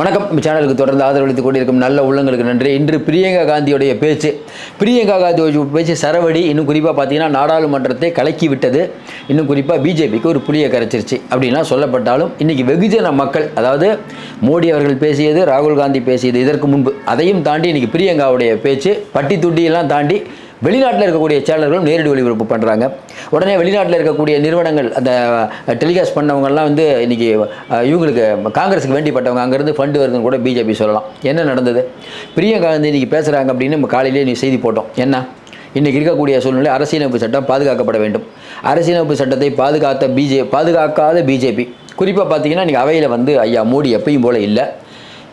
வணக்கம். நம்ம சேனலுக்கு தொடர்ந்து ஆதரவளித்துக் கொண்டிருக்கும் நல்ல உள்ளங்களுக்கு நன்றி. இன்று பிரியங்கா காந்தியுடைய பேச்சு. பிரியங்கா காந்தியோட பேச்சு சரவடி இன்னும் குறிப்பாக பார்த்தீங்கன்னா நாடாளுமன்றத்தை கலக்கி விட்டது. இன்னும் குறிப்பாக பிஜேபிக்கு ஒரு புளிய கரைச்சிருச்சு அப்படின்லாம் சொல்லப்பட்டாலும் இன்றைக்கி வெகுஜன மக்கள் அதாவது மோடி அவர்கள் பேசியது ராகுல் காந்தி பேசியது இதற்கு முன்பு. அதையும் தாண்டி இன்றைக்கி பிரியங்காவுடைய பேச்சு பட்டி துட்டியெல்லாம் தாண்டி வெளிநாட்டில் இருக்கக்கூடிய சேனல்களும் நேரடி ஒளிபரப்பு பண்ணுறாங்க உடனே வெளிநாட்டில் இருக்கக்கூடிய நிறுவனங்கள் அந்த டெலிகாஸ்ட் பண்ணவங்கள்லாம் வந்து இன்றைக்கி இவங்களுக்கு காங்கிரஸுக்கு வேண்டிப்பட்டவங்க அங்கேருந்து ஃபண்டு வருதுன்னு கூட பிஜேபி சொல்லலாம். என்ன நடந்தது? பிரியங்கா காந்தி இன்றைக்கி பேசுகிறாங்க அப்படின்னு நம்ம காலையிலேயே நீ செய்தி போட்டோம். என்ன? இன்றைக்கி இருக்கக்கூடிய சூழ்நிலை அரசியலமைப்பு சட்டம் பாதுகாக்கப்பட வேண்டும். அரசியலமைப்பு சட்டத்தை பாதுகாத்த பிஜே பாதுகாக்காத பிஜேபி குறிப்பாக பார்த்தீங்கன்னா இன்றைக்கி அவையில் வந்து ஐயா மோடி எப்பயும் போல் இல்லை.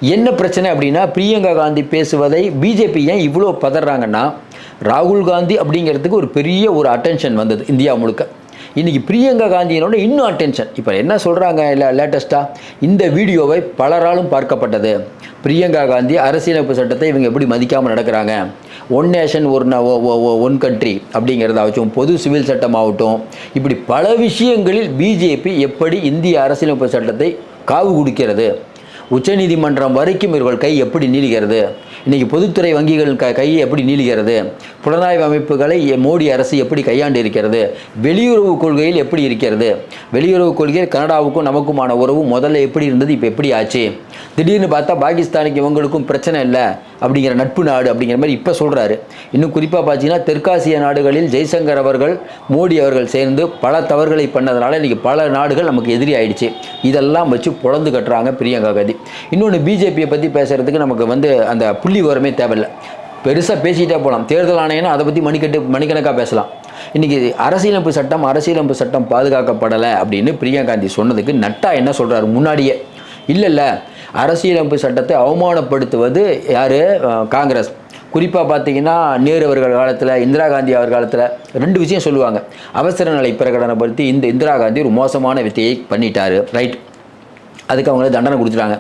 என்ன பிரச்சனை அப்படின்னா பிரியங்கா காந்தி பேசுவதை பிஜேபி ஏன் இவ்வளோ பதறாங்கன்னா ராகுல் காந்தி அப்படிங்கிறதுக்கு ஒரு பெரிய ஒரு அட்டென்ஷன் வந்தது இந்தியா முழுக்க. இன்றைக்கி பிரியங்கா காந்தியினோட இன்னும் அட்டென்ஷன் இப்போ என்ன சொல்கிறாங்க இல்லை லேட்டஸ்ட்டாக இந்த வீடியோவை பலராலும் பார்க்கப்பட்டது. பிரியங்கா காந்தி அரசியலமைப்பு சட்டத்தை இவங்க எப்படி மதிக்காமல் நடக்கிறாங்க? ஒன் நேஷன் ஒரு ந- ஒன் கண்ட்ரி அப்படிங்கிறதாகட்டும் பொது சிவில் சட்டம் ஆகட்டும் இப்படி பல விஷயங்களில் பிஜேபி எப்படி இந்திய அரசியலமைப்பு சட்டத்தை காவு கொடுக்கிறது? உச்சநீதிமன்றம் வரைக்கும் இவர்கள் கை எப்படி நீளுகிறது? இன்றைக்கி பொதுத்துறை வங்கிகள் க கை எப்படி நீளுகிறது? புலனாய்வு அமைப்புகளை மோடி அரசு எப்படி கையாண்டு இருக்கிறது வெளியுறவு கொள்கையில் எப்படி இருக்கிறது? வெளியுறவு கொள்கையில் கனடாவுக்கும் நமக்குமான உறவு முதல்ல எப்படி இருந்தது இப்போ எப்படி ஆச்சு? திடீர்னு பார்த்தா பாகிஸ்தானுக்கு இவங்களுக்கும் பிரச்சனை இல்லை அப்படிங்கிற நட்பு நாடு அப்படிங்கிற மாதிரி இப்போ சொல்கிறாரு இன்னும் குறிப்பாக பார்த்தீங்கன்னா தெற்காசிய நாடுகளில் ஜெய்சங்கர் அவர்கள் மோடி அவர்கள் சேர்ந்து பல தவறுகளை பண்ணதுனால இன்றைக்கி பல நாடுகள் நமக்கு எதிரி ஆயிடுச்சு. இதெல்லாம் வச்சு புலந்து கட்டுறாங்க பிரியங்கா காந்தி. இன்னொன்று பிஜேபியை பற்றி பேசுகிறதுக்கு நமக்கு வந்து அந்த புள்ளி விவரமே தேவையில்லை. பெருசாக பேசிக்கிட்டே போகலாம் தேர்தல் ஆணையம்னா அதை பற்றி மணிக்கட்டு மணிக்கணக்காக பேசலாம். இன்றைக்கி அரசியலமைப்பு சட்டம் அரசியலமைப்பு சட்டம் பாதுகாக்கப்படலை அப்படின்னு பிரியங்கா காந்தி சொன்னதுக்கு நட்டா என்ன சொல்கிறாரு முன்னாடியே. இல்லை இல்லை அரசியலமைப்பு சட்டத்தை அவமானப்படுத்துவது யார்? காங்கிரஸ். குறிப்பாக பார்த்தீங்கன்னா நேரு அவர்கள் காலத்தில் இந்திரா காந்தி அவர் காலத்தில் ரெண்டு விஷயம் சொல்லுவாங்க. அவசர நிலை பிரகடனப்படுத்தி இந்த இந்திரா காந்தி ஒரு மோசமான வித்தையை பண்ணிட்டாரு. ரைட். அதுக்கு அவங்கள தண்டனை கொடுத்துட்டாங்க.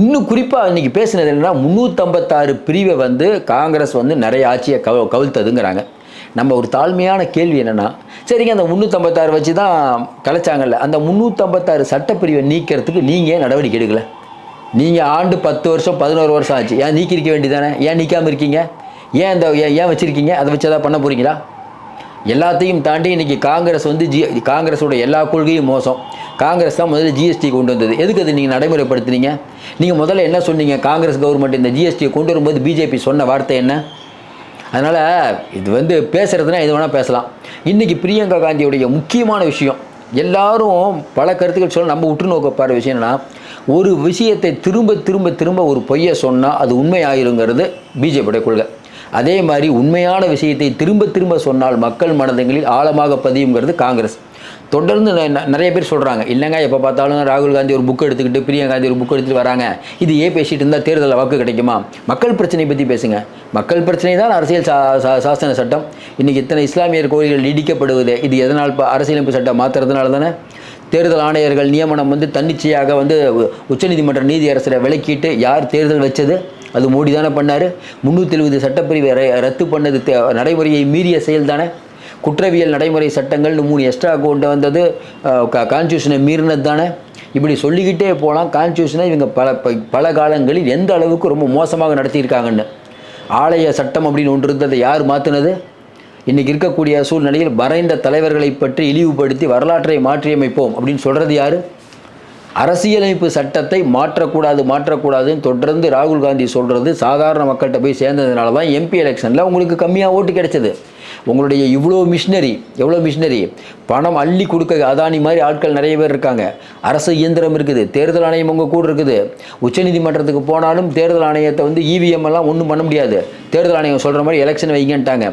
இன்னும் குறிப்பாக இன்றைக்கி பேசினது என்னென்னா முந்நூற்றம்பத்தாறு பிரிவை வந்து காங்கிரஸ் வந்து நிறைய ஆட்சியை கவ கவிழ்த்ததுங்கிறாங்க. நம்ம ஒரு தாழ்மையான கேள்வி என்னென்னா சரிங்க அந்த முந்நூற்றம்பத்தாறு வச்சு தான் கலைச்சாங்கல்ல அந்த முந்நூற்றம்பத்தாறு சட்டப்பிரிவை நீக்கிறதுக்கு நீங்கள் ஏன் நடவடிக்கை எடுக்கலை? நீங்கள் ஆண்டு பத்து வருஷம் பதினோரு வருஷம் ஆச்சு. ஏன் நீக்கிருக்க வேண்டியதானே ஏன் நீக்காமல் இருக்கீங்க? ஏன் இந்த ஏன் ஏன் வச்சுருக்கீங்க? அதை வச்சு எதாவது பண்ண போகிறீங்களா எல்லாத்தையும் தாண்டி இன்றைக்கி காங்கிரஸ் வந்து ஜி காங்கிரஸோட எல்லா கொள்கையும் மோசம். காங்கிரஸ் தான் முதல்ல ஜிஎஸ்டி கொண்டு வந்தது. எதுக்கு அது நீங்கள் நடைமுறைப்படுத்துனீங்க? நீங்கள் முதல்ல என்ன சொன்னீங்க? காங்கிரஸ் கவர்மெண்ட் இந்த ஜிஎஸ்டியை கொண்டு வரும்போது பிஜேபி சொன்ன வார்த்தை என்ன? அதனால் இது வந்து பேசுகிறதுனா எது வேணால் பேசலாம். இன்றைக்கி பிரியங்கா காந்தியுடைய முக்கியமான விஷயம். எல்லாரும் பல கருத்துக்கள் சொல்ல நம்ம உற்று நோக்க விஷயம் என்னென்னா ஒரு விஷயத்தை திரும்ப திரும்ப திரும்ப ஒரு பொய்யை சொன்னால் அது உண்மை ஆயிருங்கிறது கொள்கை. அதே மாதிரி உண்மையான விஷயத்தை திரும்ப திரும்ப சொன்னால் மக்கள் மனதங்களில் ஆழமாக பதியுங்கிறது காங்கிரஸ். தொடர்ந்து நிறைய பேர் சொல்கிறாங்க இல்லைங்க எப்போ பார்த்தாலும் ராகுல் காந்தி ஒரு புக் எடுத்துக்கிட்டு பிரியங்கா காந்தி ஒரு புக் எடுத்துகிட்டு வராங்க. இது ஏன் பேசிகிட்டு இருந்தால் தேர்தலில் வாக்கு கிடைக்குமா? மக்கள் பிரச்சனையை பற்றி பேசுங்க. மக்கள் பிரச்சனை தான் அரசியல் சா சா- சாசன சட்டம். இன்றைக்கி இத்தனை இஸ்லாமியர் கோயில்கள் இடிக்கப்படுவது இது எதனால் இப்போ அரசியலமைப்பு சட்டம் மாற்றுறதுனால தானே? தேர்தல் ஆணையர்கள் நியமனம் வந்து தன்னிச்சையாக வந்து உச்சநீதிமன்ற நீதியரசரை விலக்கிட்டு யார் தேர்தல் வச்சது? அது மோடி தானே பண்ணார்? முந்நூற்றி எழுபது சட்டப்பிரிவை ர- ரத்து பண்ணது நடைமுறையை மீறிய செயல் தானே குற்றவியல் நடைமுறை சட்டங்கள்னு மூணு எக்ஸ்ட்ரா கொண்டு வந்தது கான்ஸ்டியூஷனை மீறினது தானே? இப்படி சொல்லிக்கிட்டே போகலாம் கான்ஸ்டியூஷனை இவங்க பல ப- பல காலங்களில் எந்த அளவுக்கு ரொம்ப மோசமாக நடத்தியிருக்காங்கன்னு. ஆலய சட்டம் அப்படின்னு ஒன்று இருந்ததை யார் மாற்றினது இன்றைக்கி இருக்கக்கூடிய சூழ்நிலையில் மறைந்த தலைவர்களை பற்றி இழிவுபடுத்தி வரலாற்றை மாற்றியமைப்போம் அப்படின்னு சொல்கிறது யார்? அரசியலமைப்பு சட்டத்தை மாற்றக்கூடாது மாற்றக்கூடாதுன்னு தொடர்ந்து ராகுல் காந்தி சொல்கிறது சாதாரண மக்கள்கிட்ட போய் சேர்ந்ததுனால தான் எம்பி எலெக்ஷனில் உங்களுக்கு கம்மியாக ஓட்டு கிடைச்சது. உங்களுடைய இவ்வளோ மிஷினரி எவ்வளோ மிஷினரி பணம் அள்ளி கொடுக்க அதானி மாதிரி ஆட்கள் நிறைய பேர் இருக்காங்க. அரசு இயந்திரம் இருக்குது தேர்தல் ஆணையம் உங்கள் கூட இருக்குது. உச்சநீதிமன்றத்துக்கு போனாலும் தேர்தல் ஆணையத்தை வந்து இவிஎம் எல்லாம் ஒன்றும் பண்ண முடியாது. தேர்தல் ஆணையம் சொல்கிற மாதிரி எலெக்ஷன் வைங்கன்ட்டாங்க.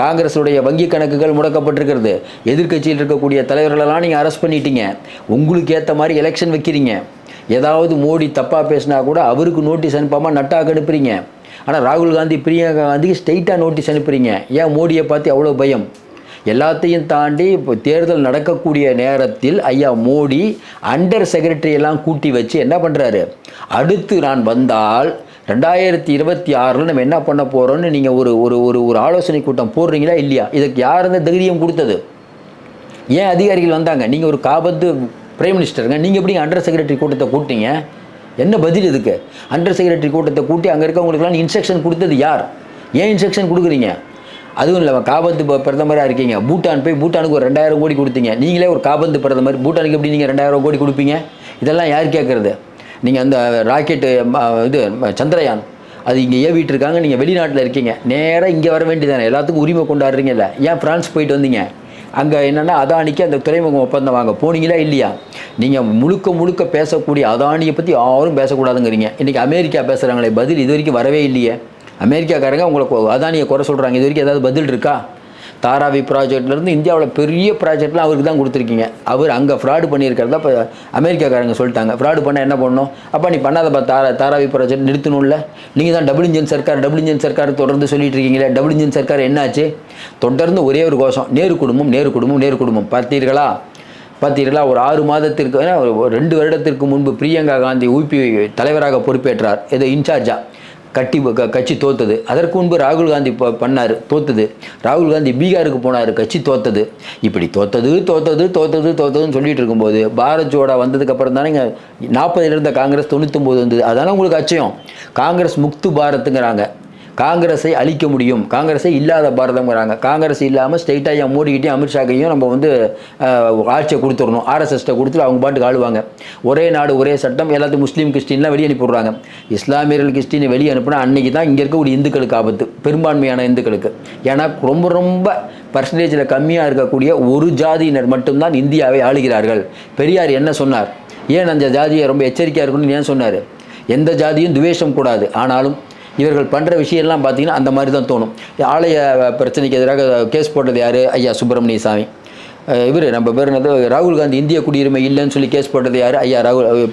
காங்கிரஸுடைய வங்கி கணக்குகள் முடக்கப்பட்டிருக்கிறது. எதிர்க்கட்சியில் இருக்கக்கூடிய தலைவர்களெல்லாம் நீங்கள் அரெஸ்ட் பண்ணிட்டீங்க. உங்களுக்கு ஏற்ற மாதிரி எலெக்ஷன் வைக்கிறீங்க. ஏதாவது மோடி தப்பாக பேசினா கூட அவருக்கு நோட்டீஸ் அனுப்பாமல் நட்டாக அனுப்புறீங்க ஆனால் ராகுல் காந்தி பிரியங்கா காந்திக்கு ஸ்ட்ரெயிட்டாக நோட்டீஸ் அனுப்புறீங்க. ஏன் மோடியை பார்த்து அவ்வளோ பயம்? எல்லாத்தையும் தாண்டி இப்போ தேர்தல் நடக்கக்கூடிய நேரத்தில் ஐயா மோடி அண்டர் செக்ரட்டரி எல்லாம் கூட்டி வச்சு என்ன பண்ணுறாரு அடுத்து நான் வந்தால் ரெண்டாயிரத்தி இருபத்தி ஆறில் நம்ம என்ன பண்ண போகிறோம்னு நீங்கள் ஒரு ஒரு ஒரு ஒரு ஆலோசனை கூட்டம் போடுறீங்களா இல்லையா? இதுக்கு யார் இந்த தைரியம் கொடுத்தது? ஏன் அதிகாரிகள் வந்தாங்க? நீங்கள் ஒரு காபத்து பிரைம் மினிஸ்டருங்க நீங்கள் எப்படி அண்டர் செக்ரட்டரி கூட்டத்தை கூட்டிங்க? என்ன பதில் இதுக்கு? அண்டர் செக்ரட்டரி கூட்டத்தை கூட்டி அங்கே இருக்கவங்களுக்குலாம் இன்ஸ்ட்ரக்ஷன் கொடுத்தது யார்? ஏன் இன்ஸ்ட்ரக்ஷன் கொடுக்குறீங்க? அதுவும் இல்லாமல் காபந்து ப- இருக்கீங்க. பூட்டான் போய் பூட்டானுக்கு ஒரு ரெண்டாயிரம் கோடி கொடுத்தீங்க. நீங்களே ஒரு காபந்து பிரதமர். பூட்டானுக்கு எப்படி நீங்கள் ரெண்டாயிரம் கோடி கொடுப்பீங்க? இதெல்லாம் யார் கேட்குறது நீங்கள் அந்த ராக்கெட்டு இது சந்திரயான் அது இங்கே ஏவிட்டு இருக்காங்க நீங்கள் வெளிநாட்டில் இருக்கீங்க. நேராக இங்கே வர வேண்டியதானே எல்லாத்துக்கும் உரிமை கொண்டாடுறீங்கல்ல. ஏன் ஃப்ரான்ஸ் போயிட்டு வந்தீங்க? அங்கே என்னென்னா அதானிக்கு அந்த துறைமுகம் ஒப்பந்தம் வாங்க. போனீங்களா இல்லையா? நீங்கள் முழுக்க முழுக்க பேசக்கூடிய அதானியை பற்றி யாரும் பேசக்கூடாதுங்கிறீங்க. இன்றைக்கி அமெரிக்கா பேசுகிறாங்களே பதில் இது வரைக்கும் வரவே இல்லையே. அமெரிக்காக்காரங்க உங்களை அதானியை குறை சொல்கிறாங்க இது வரைக்கும் ஏதாவது பதில் இருக்கா? தாராவி ப்ராஜெக்ட்லேருந்து இந்தியாவில் பெரிய ப்ராஜெக்ட்லாம் அவருக்கு தான் கொடுத்துருக்கீங்க. அவர் அங்கே ஃப்ராடு பண்ணியிருக்கிறதா இப்போ அமெரிக்காக்காரங்க சொல்லிட்டாங்க. ஃப்ராடு பண்ண என்ன பண்ணணும்? அப்போ நீ பண்ணாதப்பா தாரா தாராவி ப்ராஜெக்ட் நிறுத்தணும்ல. நீங்கள் தான் டபுள் இன்ஜின் சர்க்கார் டபுள் இன்ஜின் சர்க்கார் தொடர்ந்து சொல்லிட்டு இருக்கீங்களே டபுள் இன்ஜின் சர்க்கார் என்னாச்சு? தொடர்ந்து ஒரே ஒரு கோஷம் நேரு குடும்பம் நேரு குடும்பம் நேரு குடும்பம். பார்த்தீர்களா? பார்த்தீர்களா? ஒரு ஆறு மாதத்திற்கு ஒரு ரெண்டு வருடத்திற்கு முன்பு பிரியங்கா காந்தி ஊபி தலைவராக பொறுப்பேற்றார். எது இன்சார்ஜா. கட்டி க- கட்சி தோத்தது. அதற்கு முன்பு ராகுல் காந்தி ப- பண்ணார் தோத்தது. ராகுல் காந்தி பீகாருக்கு போனார் கட்சி தோத்தது. இப்படி தோத்தது தோத்தது தோத்தது தோத்ததுன்னு சொல்லிட்டு இருக்கும்போது பாரத் ஜோடா வந்ததுக்கப்புறம் தானே இங்கே நாற்பதுல இருந்த காங்கிரஸ் தொண்ணூத்தொம்பது வந்தது. அதானே உங்களுக்கு அச்சயம். காங்கிரஸ் முக்து பாரத்துங்கிறாங்க. காங்கிரஸை அழிக்க முடியும். காங்கிரஸை இல்லாத பாரதம்ங்கிறாங்க. காங்கிரஸ் இல்லாமல் ஸ்ட்ரைட்டாக என் மோடிக்கிட்டையும் அமித்ஷாக்கையும் நம்ம வந்து ஆட்சியை கொடுத்துடணும். ஆர்எஸ்எஸ்ட்டை கொடுத்துட்டு அவங்க பாட்டுக்கு ஆளுவாங்க. ஒரே நாடு ஒரே சட்டம் எல்லாத்தையும் முஸ்லீம் கிறிஸ்டின்லாம் வெளியே அனுப்பிடுறாங்க இஸ்லாமியர்கள் கிறிஸ்டினை வெளியே அனுப்புனா அன்றைக்கி தான் இங்கே இருக்கக்கூடிய இந்துக்களுக்கு ஆபத்து. பெரும்பான்மையான இந்துக்களுக்கு. ஏன்னா ரொம்ப ரொம்ப பர்சன்டேஜில் கம்மியாக இருக்கக்கூடிய ஒரு ஜாதியினர் மட்டும்தான் இந்தியாவை ஆளுகிறார்கள். பெரியார் என்ன சொன்னார்? ஏன் அந்த ஜாதியை ரொம்ப எச்சரிக்கையாக இருக்கணும்னு ஏன் சொன்னார்? எந்த ஜாதியும் துவேஷம் கூடாது. ஆனாலும் இவர்கள் பண்ணுற விஷயம்லாம் பார்த்தீங்கன்னா அந்த மாதிரி தான் தோணும். ஆலய பிரச்சனைக்கு எதிராக கேஸ் போட்டது யார்? ஐயா சுப்பிரமணிய சாமி இவர் நம்ம பேர் என்னது? ராகுல் காந்தி இந்திய குடியுரிமை இல்லைன்னு சொல்லி கேஸ் போட்டது யார்? ஐயா ராகுல் அஹ்,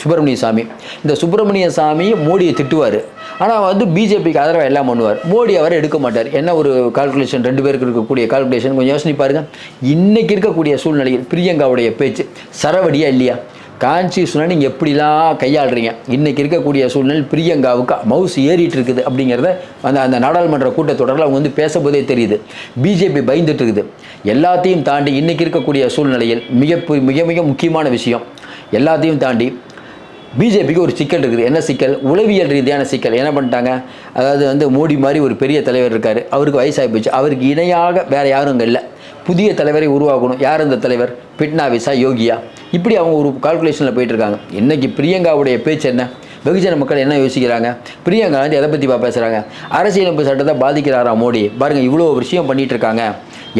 சுப்பிரமணிய சாமி இந்த சுப்பிரமணிய சாமி மோடியை திட்டுவார். ஆனால் வந்து பிஜேபிக்கு ஆதரவாக எல்லாம் பண்ணுவார். மோடி அவரை எடுக்க மாட்டார். என்ன ஒரு கால்குலேஷன் ரெண்டு பேருக்கு இருக்கக்கூடிய கால்குலேஷன் கொஞ்சம் யோசனை பாருங்க. இன்றைக்கி இருக்கக்கூடிய சூழ்நிலையில் பிரியங்காவுடைய பேச்சு சரவடியா இல்லையா? காஞ்சி கான்ஸ்டியூஷனை நீங்கள் எப்படிலாம் கையாளுறீங்க? இன்றைக்கி இருக்கக்கூடிய சூழ்நிலை பிரியங்காவுக்கு மவுஸ் ஏறிட்டு இருக்குது அப்படிங்கிறத அந்த அந்த நாடாளுமன்ற கூட்டத்தொடரில் அவங்க வந்து பேசும்போதே தெரியுது. பிஜேபி பயந்துட்டு இருக்குது எல்லாத்தையும் தாண்டி இன்றைக்கி இருக்கக்கூடிய சூழ்நிலையில் மிக மிக மிக முக்கியமான விஷயம். எல்லாத்தையும் தாண்டி பிஜேபிக்கு ஒரு சிக்கல் இருக்குது. என்ன சிக்கல்? உளவியல் ரீதியான சிக்கல். என்ன பண்ணிட்டாங்க? அதாவது வந்து மோடி மாதிரி ஒரு பெரிய தலைவர் இருக்கார். அவருக்கு வயசாகி போச்சு. அவருக்கு இணையாக வேறு யாரும் அங்கே இல்லை. புதிய தலைவரை உருவாக்கணும். யார் இந்த தலைவர்? பிட்னாவிஸா யோகியா. இப்படி அவங்க ஒரு கால்குலேஷனில் போயிட்டுருக்காங்க. இன்றைக்கி பிரியங்காவுடைய பேச்சு என்ன? வெகுஜன மக்கள் என்ன யோசிக்கிறாங்க? பிரியங்கா காந்தி எதை பற்றி பேசுகிறாங்க அரசியலமைப்பு சட்டத்தை பாதிக்கிறாரா மோடி? பாருங்கள் இவ்வளோ விஷயம் பண்ணிகிட்டு இருக்காங்க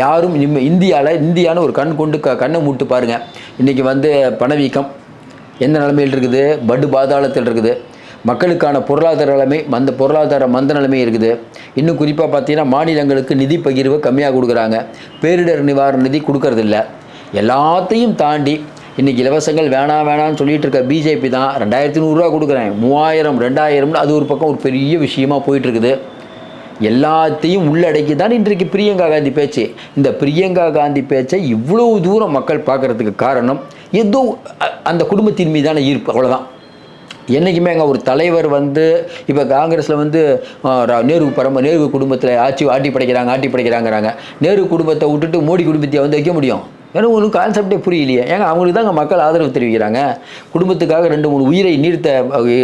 யாரும் இந்தியாவில் இந்தியான்னு ஒரு கண் கொண்டு க கண்ணை மூட்டு பாருங்கள் இன்றைக்கி வந்து பணவீக்கம் எந்த நிலைமையில் இருக்குது? படு பாதாளத்தில் இருக்குது. மக்களுக்கான பொருளாதார நிலைமை மந்த பொருளாதார மந்த நிலைமை இருக்குது. இன்னும் குறிப்பாக பார்த்தீங்கன்னா மாநிலங்களுக்கு நிதி பகிர்வு கம்மியாக கொடுக்குறாங்க. பேரிடர் நிவாரண நிதி கொடுக்கறதில்ல. எல்லாத்தையும் தாண்டி இன்றைக்கி இலவசங்கள் வேணாம் வேணாம்னு சொல்லிட்டு இருக்க பிஜேபி தான் ரெண்டாயிரத்தி நூறுரூவா கொடுக்குறேன். மூவாயிரம் ரெண்டாயிரம்னு அது ஒரு பக்கம் ஒரு பெரிய விஷயமா போயிட்டுருக்குது. எல்லாத்தையும் உள்ளடக்கி தான் இன்றைக்கு பிரியங்கா காந்தி பேச்சு. இந்த பிரியங்கா காந்தி பேச்சை இவ்வளவு தூரம் மக்கள் பார்க்கறதுக்கு காரணம் ஏதோ அந்த குடும்பத்தின் மீதான ஈர்ப்பு. அவ்வளோதான் என்றைக்குமே அங்கே ஒரு தலைவர் வந்து இப்போ காங்கிரஸில் வந்து ரா- நேரு பரம நேரு குடும்பத்தில் ஆட்சி ஆட்டி படைக்கிறாங்க ஆட்டி படைக்கிறாங்கிறாங்க. நேரு குடும்பத்தை விட்டுட்டு மோடி குடும்பத்தை வந்து வைக்க முடியும்? ஏன்னா உங்களுக்கு கான்செப்டே புரியலையே. ஏங்க அவங்களுக்கு தான் மக்கள் ஆதரவு தெரிவிக்கிறாங்க. குடும்பத்துக்காக ரெண்டு மூணு உயிரை நீர்த்த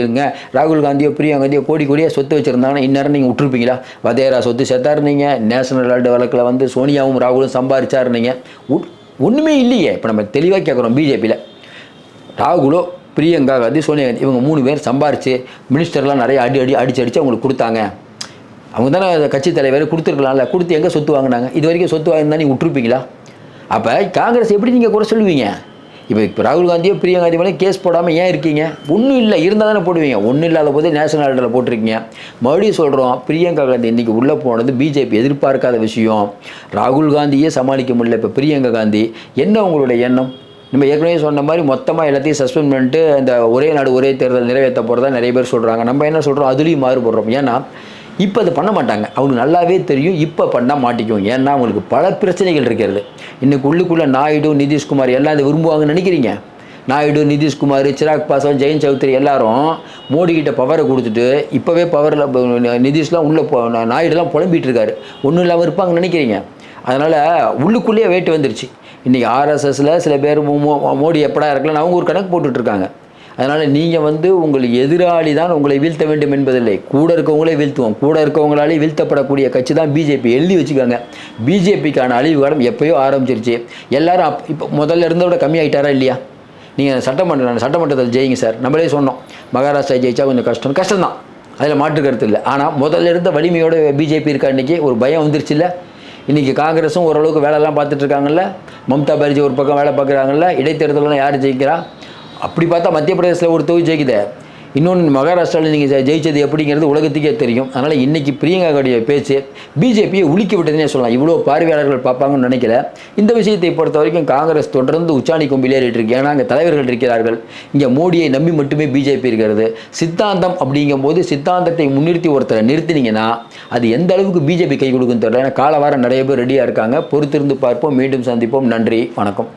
இருங்க ராகுல் காந்தியோ பிரியா காந்தியோ கோடி கோடியாக சொத்து வச்சுருந்தாங்கன்னா இந்நேரம் நீங்கள் விட்டுருப்பீங்களா? வதேரா சொத்து செத்தா இருந்தீங்க நேஷனல் ஹெரால்டு வழக்கில் வந்து சோனியாவும் ராகுலும் சம்பாரிச்சா இருந்தீங்க ஒன்றுமே இல்லையே. இப்போ நம்ம தெளிவாக கேட்குறோம் பிஜேபியில். ராகுலோ பிரியங்கா காந்தி சோனியா காந்தி இவங்க மூணு பேர் சம்பாரித்து மினிஸ்டர்லாம் நிறைய அடி அடி அடிச்சு அடித்து அவங்களுக்கு கொடுத்தாங்க. அவங்க தானே கட்சி தலைவர் கொடுத்துருக்கலாம்ல. கொடுத்து எங்கே சொத்து வாங்கினாங்க? இது வரைக்கும் சொத்து வாங்கியிருந்தா நீங்கள் விட்டுருப்பீங்களா? அப்போ காங்கிரஸ் எப்படி நீங்கள் குறை சொல்லுவீங்க? இப்போ இப்போ ராகுல் காந்தியோ பிரியங்கா காந்தி மேலே கேஸ் போடாமல் ஏன் இருக்கீங்க? ஒன்றும் இல்லை இருந்தால் தானே போடுவீங்க. ஒன்றும் இல்லாத போதே நேஷனல் ஆர்டரில் போட்டிருக்கீங்க. மறுபடியும் சொல்கிறோம் பிரியங்கா காந்தி இன்றைக்கி உள்ளே போனது பிஜேபி எதிர்பார்க்காத விஷயம். ராகுல் காந்தியே சமாளிக்க முடியல இப்போ பிரியங்கா காந்தி. என்ன உங்களுடைய எண்ணம்? நம்ம ஏற்கனவே சொன்ன மாதிரி மொத்தமாக எல்லாத்தையும் சஸ்பெண்ட் பண்ணிட்டு இந்த ஒரே நாடு ஒரே தேர்தல் நிறைவேற்ற போகிறதா நிறைய பேர் சொல்கிறாங்க நம்ம என்ன சொல்கிறோம் அதுலேயும் மாறுபடுறோம். ஏன்னா இப்போ அதை பண்ண மாட்டாங்க. அவங்களுக்கு நல்லாவே தெரியும். இப்போ பண்ணால் மாட்டிக்கும். ஏன்னா அவங்களுக்கு பல பிரச்சனைகள் இருக்கிறது. இன்னைக்கு உள்ளுக்குள்ளே நாயுடு நிதிஷ்குமார் எல்லாம் இதை விரும்புவாங்கன்னு நினைக்கிறீங்க? நாயுடு நிதிஷ்குமார் சிராக் பாஸ்வான் ஜெயந்த் சௌத்ரி எல்லாரும் மோடி பவரை கொடுத்துட்டு இப்போவே பவரில் நிதிஷ்லாம் உள்ளே போ நாயுடுலாம் புலம்பிட்டு இருக்காரு ஒன்றும் இல்லாமல் இருப்பாங்கன்னு நினைக்கிறீங்க? அதனால் உள்ளுக்குள்ளேயே வேட்டு வந்துருச்சு. இன்றைக்கி ஆர்எஸ்எஸில் சில பேர் மோடி எப்படா இருக்கலாம்னு அவங்க ஒரு கணக்கு போட்டுட்ருக்காங்க அதனால் நீங்கள் வந்து உங்கள் எதிராளி தான் உங்களை வீழ்த்த வேண்டும் என்பதில்லை. கூட இருக்கவங்களே வீழ்த்துவோம். கூட இருக்கவங்களாலே வீழ்த்தப்படக்கூடிய கட்சி தான் பிஜேபி எழுதி வச்சுக்கோங்க. பிஜேபிக்கான அழிவு காலம் எப்பயோ ஆரம்பிச்சிருச்சு. எல்லாரும் அப் இப்போ முதல்ல இருந்ததோட விட கம்மியாயிட்டாரா இல்லையா? நீங்கள் சட்டமன்ற சட்டமன்றத்தில் ஜெயிங்க சார். நம்மளே சொன்னோம். மகாராஷ்டிரா ஜெயிச்சா கொஞ்சம் கஷ்டம். கஷ்டம் தான் அதில் மாற்று கருத்து இல்லை. ஆனால் முதல்ல இருந்த வலிமையோட பிஜேபி இருக்கா இன்றைக்கி ஒரு பயம் வந்துருச்சு இல்லை. இன்றைக்கி காங்கிரஸும் ஓரளவுக்கு வேலைலாம் பார்த்துட்ருக்காங்கல்ல மம்தா பானர்ஜி ஒரு பக்கம் வேலை பார்க்குறாங்கல்ல. இடைத்தேர்தலாம் யார் ஜெயிக்கிறா? அப்படி பார்த்தா மத்திய பிரதேசத்தில் ஒரு தொகுதி ஜெயிக்குது. இன்னொன்று மகாராஷ்டிராவில் நீங்கள் ஜெயிச்சது எப்படிங்கிறது உலகத்துக்கே தெரியும். அதனால் இன்றைக்கி பிரியங்காவுடைய பேச்சு பிஜேபியை உலுக்கி விட்டதுனே சொல்லலாம். இவ்வளோ பார்வையாளர்கள் பார்ப்பாங்கன்னு நினைக்கல. இந்த விஷயத்தை பொறுத்த வரைக்கும் காங்கிரஸ் தொடர்ந்து உச்சாணி கொம்பில் ஏறிட்டு இருக்கு. ஏன்னா அங்கே தலைவர்கள் இருக்கிறார்கள். இங்கே மோடியை நம்பி மட்டுமே பிஜேபி இருக்கிறது. சித்தாந்தம் அப்படிங்கும்போது சித்தாந்தத்தை முன்னிறுத்தி ஒருத்தரை நிறுத்தினீங்கன்னா அது எந்த அளவுக்கு பிஜேபி கை கொடுக்குன்னு தெரியல. ஏன்னா காலவாரம் நிறைய பேர் ரெடியாக இருக்காங்க. பொறுத்திருந்து பார்ப்போம். மீண்டும் சந்திப்போம். நன்றி. வணக்கம்.